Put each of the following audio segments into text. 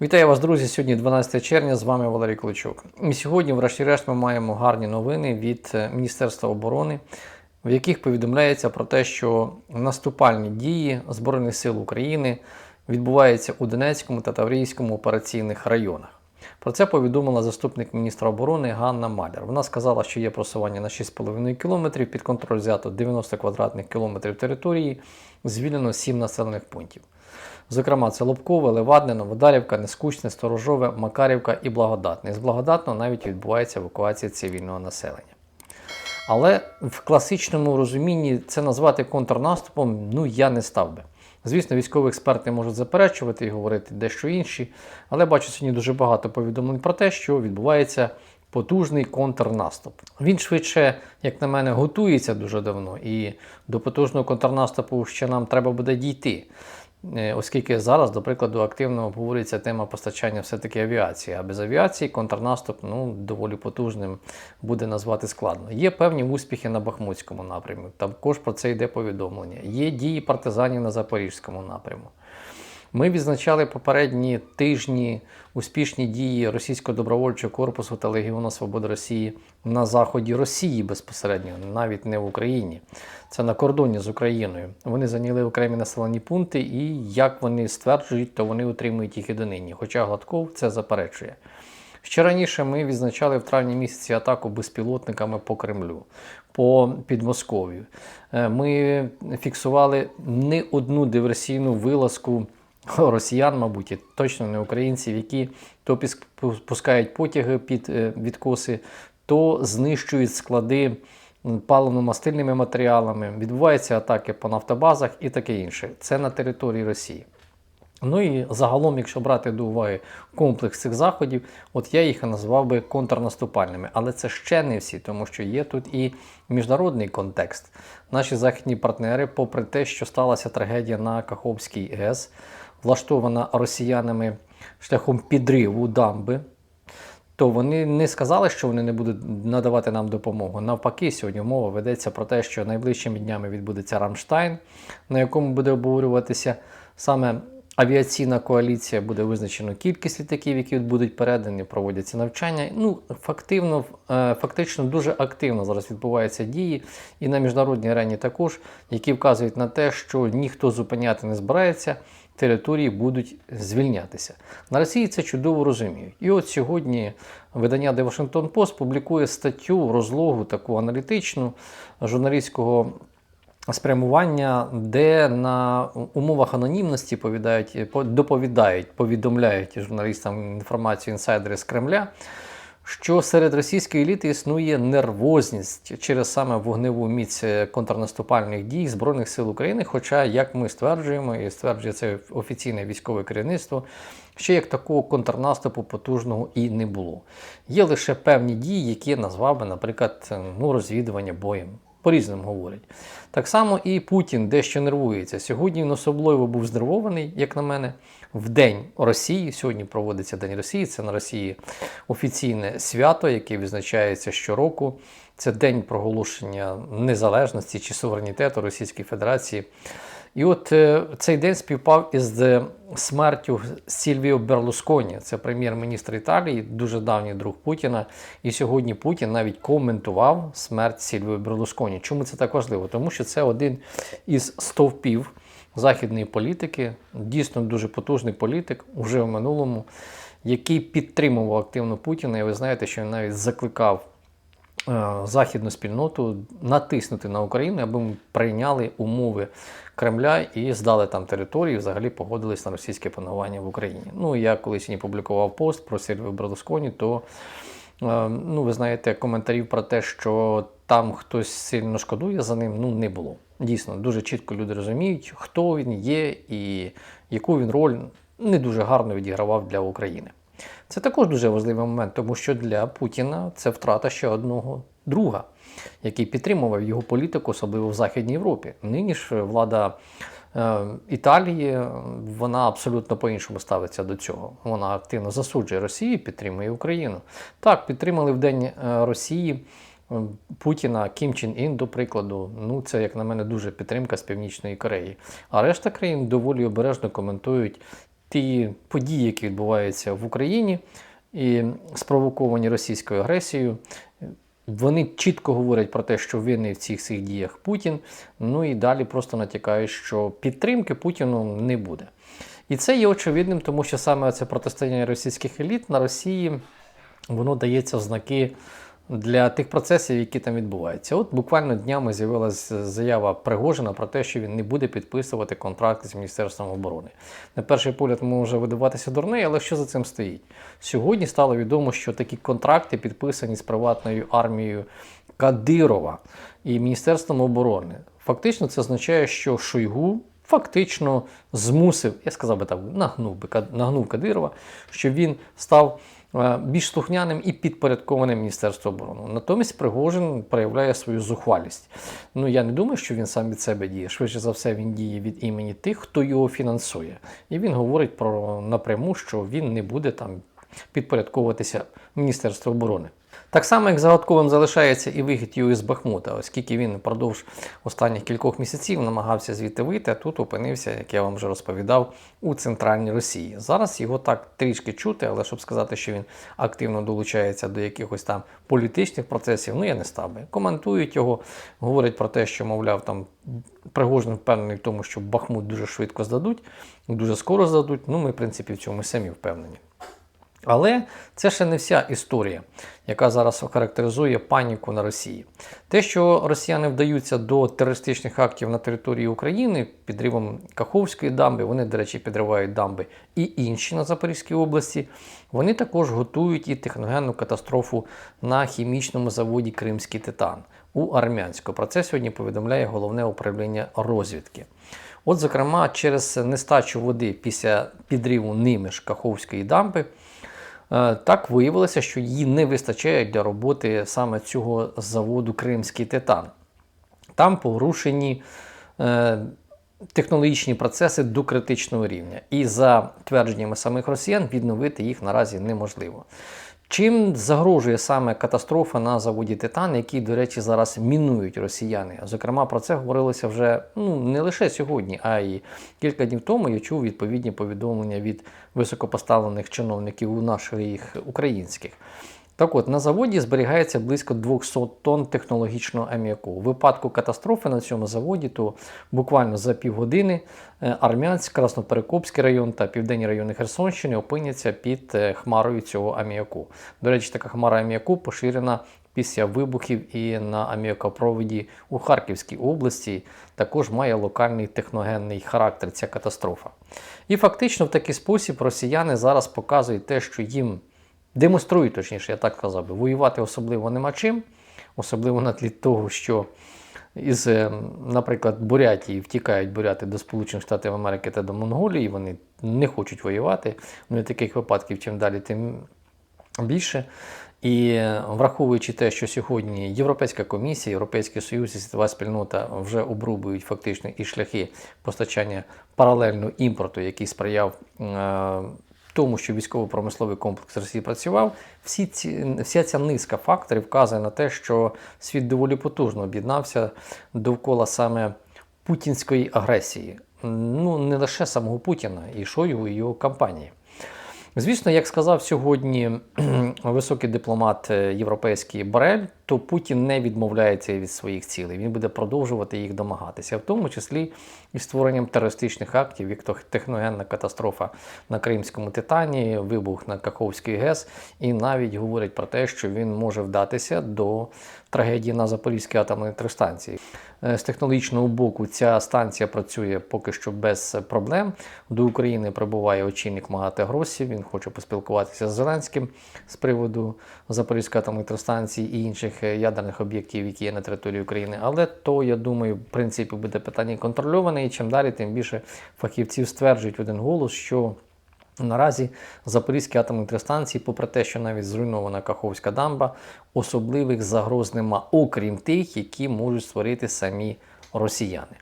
Вітаю вас, друзі! Сьогодні 12 червня, з вами Валерій Кличук. І сьогодні, врешті-решт, ми маємо гарні новини від е, Міністерства оборони, в яких повідомляється про те, що наступальні дії Збройних сил України відбуваються у Донецькому та Таврійському операційних районах. Про це повідомила заступник міністра оборони Ганна Маляр. Вона сказала, що є просування на 6,5 кілометрів, під контроль взято 90 квадратних кілометрів території, звільнено 7 населених пунктів. Зокрема, це Лобкове, Левадне, Новодарівка, Нескучне, Сторожове, Макарівка і Благодатне. З Благодатного навіть відбувається евакуація цивільного населення. Але в класичному розумінні це назвати контрнаступом ну я не став би. Звісно, військові експерти можуть заперечувати і говорити дещо інші, але бачу сьогодні дуже багато повідомлень про те, що відбувається потужний контрнаступ. Він швидше, як на мене, готується дуже давно, і до потужного контрнаступу ще нам треба буде дійти. Е, Оскільки зараз, до прикладу, активно обговорюється тема постачання все-таки авіації. А без авіації контрнаступ ну, доволі потужним буде назвати складно. Є певні успіхи на Бахмутському напрямку, також про це йде повідомлення. Є дії партизанів на Запорізькому напрямку. Ми відзначали попередні тижні успішні дії Російського добровольчого корпусу та Легіону Свободи Росії на заході Росії безпосередньо, навіть не в Україні. Це на кордоні з Україною. Вони зайняли окремі населені пункти, і як вони стверджують, то вони утримують їх і донині. Хоча Гладков це заперечує. Ще раніше ми відзначали в травні місяці атаку безпілотниками по Кремлю, по Підмосков'ю. Е, Ми фіксували не одну диверсійну вилазку росіян, мабуть, і точно не українців, які то пускають потяги під е, відкоси, то знищують склади паливно-мастильними матеріалами, відбуваються атаки по нафтобазах і таке інше. Це на території Росії. Ну і загалом, якщо брати до уваги комплекс цих заходів, от я їх назвав би контрнаступальними. Але це ще не всі, тому що є тут і міжнародний контекст. Наші західні партнери, попри те, що сталася трагедія на Каховській ГЕС, влаштована росіянами шляхом підриву дамби, то вони не сказали, що вони не будуть надавати нам допомогу. Навпаки, сьогодні мова ведеться про те, що найближчими днями відбудеться Рамштайн, на якому буде обговорюватися саме авіаційна коаліція, буде визначено кількість літаків, які будуть передані, проводяться навчання. Ну, фактивно, е, фактично дуже активно зараз відбуваються дії, і на міжнародній арені також, які вказують на те, що ніхто зупиняти не збирається території будуть звільнятися. На Росії це чудово розуміють. І от сьогодні видання The Washington Post публікує статтю, розлогу таку аналітичну журналістського спрямування, де на умовах анонімності повідають, по- доповідають, повідомляють журналістам інформацію інсайдери з Кремля. Що серед російської еліти існує нервозність через саме вогневу міць е, контрнаступальних дій Збройних сил України. Хоча, як ми стверджуємо, і стверджує це офіційне військове керівництво, ще як такого контрнаступу потужного і не було. Є лише певні дії, які я назвав би, наприклад, е, ну, розвідування боєм. По-різному говорять. Так само і Путін дещо нервується. Сьогодні він особливо був здивований, як на мене, в День Росії. Сьогодні проводиться День Росії. Це на Росії офіційне свято, яке відзначається щороку. Це день проголошення незалежності чи суверенітету Російської Федерації. І от е, цей день співпав із е, смертю Сільвіо Берлусконі, це прем'єр-міністр Італії, дуже давній друг Путіна. І сьогодні Путін навіть коментував смерть Сільвіо Берлусконі. Чому це так важливо? Тому що це один із стовпів західної політики, дійсно дуже потужний політик уже в минулому, який підтримував активно Путіна. І ви знаєте, що він навіть закликав е, західну спільноту натиснути на Україну, аби ми прийняли умови Кремля і здали там території, і взагалі погодились на російське панування в Україні. Ну, я колись не публікував пост про Сільвію Берлусконі, то е, ну, ви знаєте, коментарів про те, що там хтось сильно шкодує за ним, ну не було. Дійсно, дуже чітко люди розуміють, хто він є і яку він роль не дуже гарно відігравав для України. Це також дуже важливий момент, тому що для Путіна це втрата ще одного друга, який підтримував його політику, особливо в Західній Європі. Нині ж влада е, Італії вона абсолютно по-іншому ставиться до цього. Вона активно засуджує Росію, підтримує Україну. Так, підтримали в День е, Росії. Е, Путіна, Кім Чен Ін, до прикладу, ну це, як на мене, дуже підтримка з Північної Кореї. А решта країн доволі обережно коментують ті події, які відбуваються в Україні і спровоковані російською агресією. Вони чітко говорять про те, що винний в цих всіх діях Путін. Ну і далі просто натякають, що підтримки Путіну не буде. І це є очевидним, тому що саме це протистояння російських еліт на Росії воно дається в знаки для тих процесів, які там відбуваються. От буквально днями з'явилася заява Пригожина про те, що він не буде підписувати контракт з Міністерством оборони. На перший погляд може видаватися дурний, але що за цим стоїть? Сьогодні стало відомо, що такі контракти підписані з приватною армією Кадирова і Міністерством оборони. Фактично, це означає, що Шойгу. Фактично змусив, я сказав би так, нагнув би нагнув Кадирова, що він став більш слухняним і підпорядкованим Міністерству оборони. Натомість Пригожин проявляє свою зухвалість. Ну я не думаю, що він сам від себе діє. Швидше за все, він діє від імені тих, хто його фінансує. І він говорить про напряму, що він не буде там підпорядковуватися Міністерству оборони. Так само, як загадковим залишається і вихід із Бахмута, оскільки він впродовж останніх кількох місяців намагався звідти вийти, а тут опинився, як я вам вже розповідав, у центральній Росії. Зараз його так трішки чути, але щоб сказати, що він активно долучається до якихось там політичних процесів, ну я не став би. Коментують його, говорять про те, що, мовляв, там Пригожин впевнений в тому, що Бахмут дуже швидко здадуть, дуже скоро здадуть. Ну, ми, в принципі, в цьому самі впевнені. Але це ще не вся історія, яка зараз характеризує паніку на Росії. Те, що росіяни вдаються до терористичних актів на території України підривом Каховської дамби, вони, до речі, підривають дамби і інші на Запорізькій області. Вони також готують і техногенну катастрофу на хімічному заводі Кримський Титан у Армянську. Про це сьогодні повідомляє головне управління розвідки. От, зокрема, через нестачу води після підриву ними ж Каховської дамби. Е, так виявилося, що її не вистачає для роботи саме цього заводу Кримський Титан. Там порушені е, технологічні процеси до критичного рівня. І за твердженнями самих росіян відновити їх наразі неможливо. Чим загрожує саме катастрофа на заводі Титан, який, до речі, зараз мінують росіяни? Зокрема, про це говорилося вже ну не лише сьогодні, а й кілька днів тому я чув відповідні повідомлення від високопоставлених чиновників у наших українських. Так от, на заводі зберігається близько 200 тонн технологічного аміаку. У випадку катастрофи на цьому заводі, то буквально за півгодини е, Армянськ, Красноперекопський район та південні райони Херсонщини опиняться під е, хмарою цього аміаку. До речі, така хмара аміаку поширена після вибухів і на аміакопроводі у Харківській області. Також має локальний техногенний характер ця катастрофа. І фактично в такий спосіб росіяни зараз показують те, що їм. Демонструють, точніше, я так казав би, воювати особливо нема чим, особливо на тлі того, що із, е, наприклад, Бурятії втікають буряти до Сполучених Штатів Америки та до Монголії, вони не хочуть воювати. Ну і таких випадків чим далі, тим більше. І е, враховуючи те, що сьогодні Європейська комісія, Європейський Союз і світова спільнота вже обрубують фактично і шляхи постачання паралельного імпорту, який сприяв е, тому, що військово-промисловий комплекс Росії працював, всі ці, вся ця низка факторів вказує на те, що світ доволі потужно об'єднався довкола саме путінської агресії. Ну не лише самого Путіна і Шойгу, і його кампанії. Звісно, як сказав сьогодні високий дипломат е, європейський Борель, то Путін не відмовляється від своїх цілей. Він буде продовжувати їх домагатися, в тому числі і створенням терористичних актів, як то техногенна катастрофа на Кримському Титані, вибух на Каховський ГЕС, і навіть говорять про те, що він може вдатися до трагедії на Запорізькій атомній електростанції. Е, з технологічного боку ця станція працює поки що без проблем. До України прибуває очільник МАГАТЕ Гросі. Він хоче поспілкуватися з Зеленським з приводу Запорізької атомної електростанції і інших ядерних об'єктів, які є на території України. Але то, я думаю, в принципі буде питання контрольоване, і чим далі, тим більше фахівців стверджують один голос, що Наразі Запорізькі атомні електростанції, попри те, що навіть зруйнована Каховська дамба, особливих загроз нема, окрім тих, які можуть створити самі росіяни.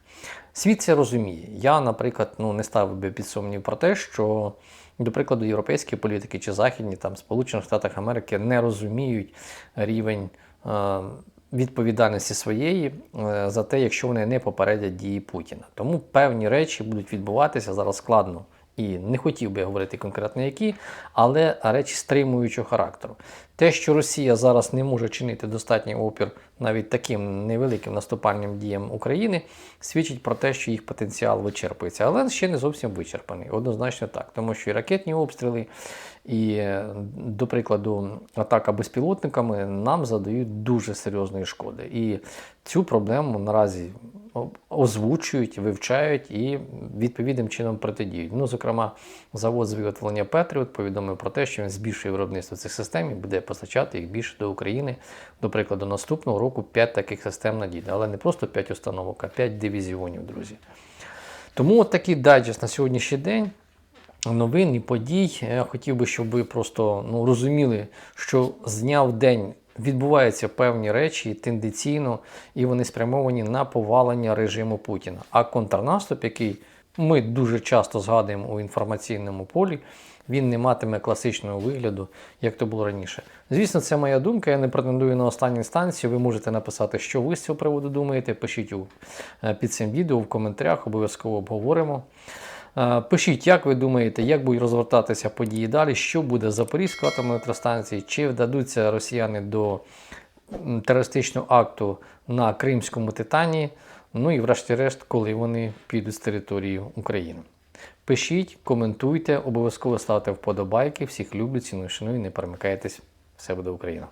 Світ це розуміє. Я, наприклад, ну не ставив би під сумнів про те, що, до прикладу, європейські політики чи західні там Сполучених Штатах Америки не розуміють рівень. Е Відповідальності своєї е, за те, якщо вони не попередять дії Путіна. Тому певні речі будуть відбуватися зараз складно І не хотів би говорити конкретно які, але речі стримуючого характеру. Те, що Росія зараз не може чинити достатній опір навіть таким невеликим наступальним діям України, свідчить про те, що їх потенціал вичерпується. Але ще не зовсім вичерпаний. Однозначно так, тому що і ракетні обстріли, і, е, до прикладу, атака безпілотниками нам задають дуже серйозної шкоди. І цю проблему наразі озвучують, вивчають і відповідним чином протидіють. Ну, зокрема, завод з виготовлення Петріот повідомив про те, що він збільшує виробництво цих систем і буде постачати їх більше до України. До прикладу, наступного року 5 таких систем надійде, але не просто 5 установок, а 5 дивізіонів, друзі. Тому от такий дайджест на сьогоднішній день. Новин і подій. Я хотів би, щоб ви просто ну, розуміли, що з дня в день відбуваються певні речі тенденційно, і вони спрямовані на повалення режиму Путіна. А контрнаступ, який ми дуже часто згадуємо у інформаційному полі, він не матиме класичного вигляду, як то було раніше. Звісно, це моя думка. Я не претендую на останню інстанцію. Ви можете написати, що ви з цього приводу думаєте. Пишіть е, під цим відео в коментарях, обов'язково обговоримо. Е, Пишіть, як ви думаєте, як будуть розвертатися події далі, що буде з Запорізькою атомною електростанцією, чи вдадуться росіяни до терористичного акту на Кримському Титані, ну і врешті-решт, коли вони підуть з території України. Пишіть, коментуйте, обов'язково ставте вподобайки. Всіх люблю, ціную, шаную, не перемикайтесь. Все буде Україна!